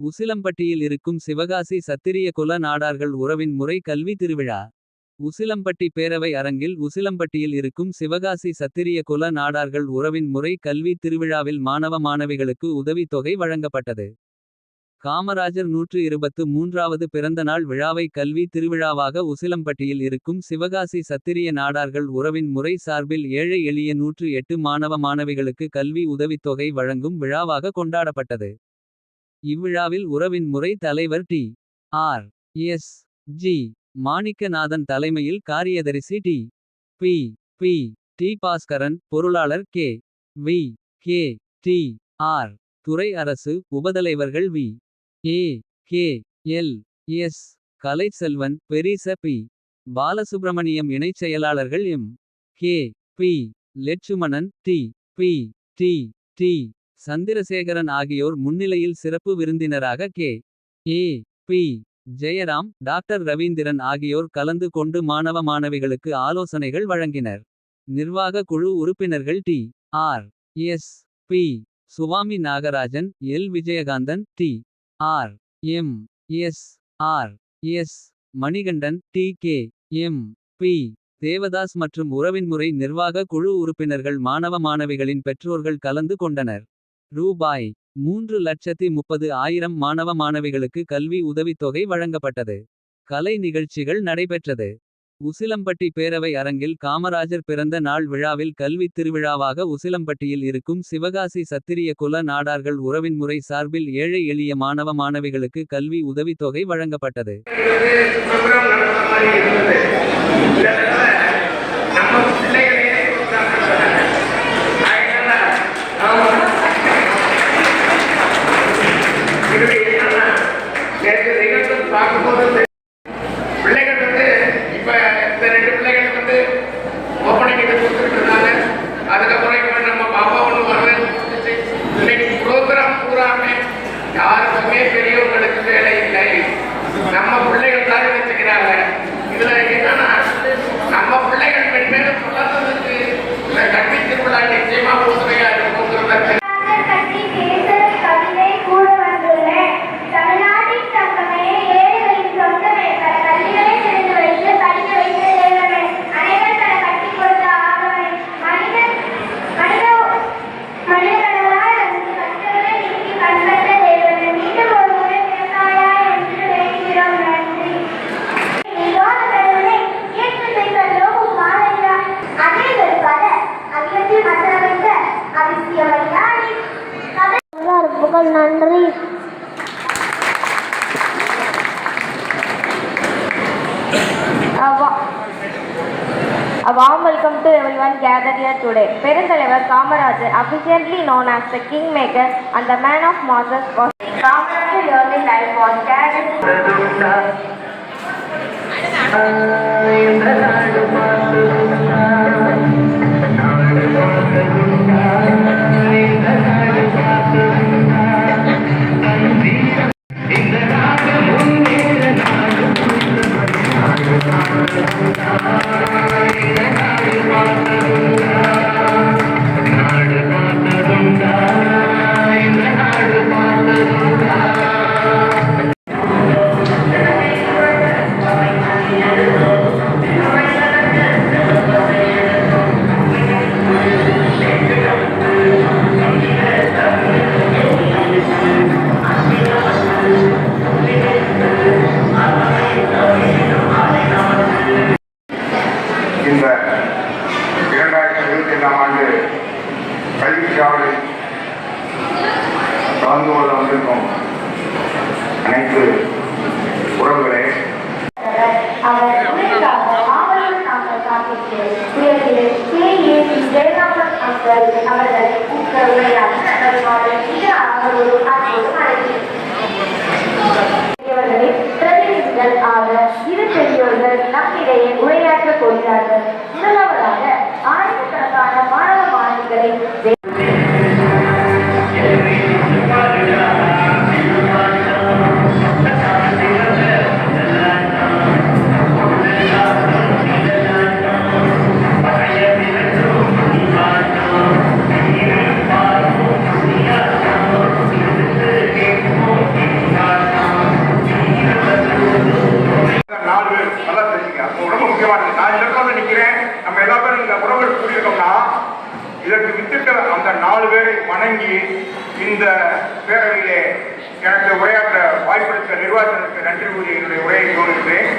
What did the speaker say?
உசிலம்பட்டியில் இருக்கும் சிவகாசி சத்திரிய குல நாடார்கள் உறவின் முறை கல்வி திருவிழா. உசிலம்பட்டி பேரவை அரங்கில் உசிலம்பட்டியில் இருக்கும் சிவகாசி சத்திரிய குல நாடார்கள் உறவின் முறை கல்வி திருவிழாவில் மாணவ மாணவிகளுக்கு உதவித்தொகை வழங்கப்பட்டது. காமராஜர் நூற்று இருபத்து மூன்றாவது பிறந்தநாள் விழாவை கல்வி திருவிழாவாக உசிலம்பட்டியில் இருக்கும் சிவகாசி சத்திரிய நாடார்கள் உறவின் முறை சார்பில் ஏழை எளிய நூற்று எட்டு மாணவ மாணவிகளுக்கு கல்வி உதவித் தொகை வழங்கும் விழாவாக கொண்டாடப்பட்டது. இவ்விழாவில் உறவின் முறை தலைவர் T. R. S. G. Manikkanathan தலைமையில் காரியதரிசி T. P. P. T. Bhaskaran பொருளாளர் K. V. K. T. R. Durai Arasu உபதலைவர்கள் V. A. K. L. S. Kalaichelvan பெரிச P. Balasubramaniam இணைச் செயலாளர்கள் M. K. P. Letchumanan T. P. T. T. Chandrasekaran ஆகியோர் முன்னிலையில் சிறப்பு விருந்தினராக K. A. P. Jayaram doctor Ravindran ஆகியோர் கலந்து கொண்டு மாணவ மாணவிகளுக்கு ஆலோசனைகள் வழங்கினர். நிர்வாக குழு உறுப்பினர்கள் T. R. S. P. Swami Nagarajan L. Vijayakanthan T. R. M. S. R. S. Manikandan T. K. M. P. Devadas மற்றும் உறவின்முறை நிர்வாக குழு உறுப்பினர்கள் மாணவ மாணவிகளின் பெற்றோர்கள் கலந்து கொண்டனர். ரூபாய் மூன்று லட்சத்தி முப்பது ஆயிரம் மாணவ மாணவிகளுக்கு கல்வி உதவித்தொகை வழங்கப்பட்டது. கலை நிகழ்ச்சிகள் நடைபெற்றது. உசிலம்பட்டி பேரவை அரங்கில் காமராஜர் பிறந்த நாள் விழாவில் கல்வித் திருவிழாவாக உசிலம்பட்டியில் இருக்கும் சிவகாசி சத்திரிய குல நாடார்கள் உறவின்முறை சார்பில் ஏழை எளிய மாணவ மாணவிகளுக்கு கல்வி உதவித்தொகை வழங்கப்பட்டது. ப்ரோக்ராம் நடந்த மாதிரி இருந்தது இந்த தடவை நம்ம பிள்ளைகளே ப்ரோக்ராம் நடத்துறாங்க அதனால அவங்க இது என்னன்னா நேற்று நிகழ்ச்சி பார்க்கும்போது பிள்ளைகள் வந்து இப்ப இந்த ரெண்டு பிள்ளைகள் வந்து ஒப்படைக்கிட்டு கொடுத்துருக்கிறதுனால அதுக்கப்புறம் இப்ப நம்ம பாப்பா ஒன்று வரவேற்பு கொடுத்துச்சு இன்னைக்கு ப்ரோக்ராம் பூராமே யாருக்குமே பெரியவங்களுக்கு வேலை இல்லை. நம்ம பிள்ளைகள் தான் வச்சுக்கிறாங்க. இதுல என்னன்னா புகழ் நன்றி warm welcome to everyone gathered here today. Perinthalaivar Kamarajar, affectionately known as the Kingmaker and the Man of Masses, was Kamarajar early life was carried Hãy subscribe cho அனைத்து வணங்கி இந்த பேரவையிலே எனக்கு உரையாற்ற வாய்ப்பளித்த நிர்வாகத்திற்கு நன்றி கூறி என்னுடைய உரையை கவனிக்கிறேன்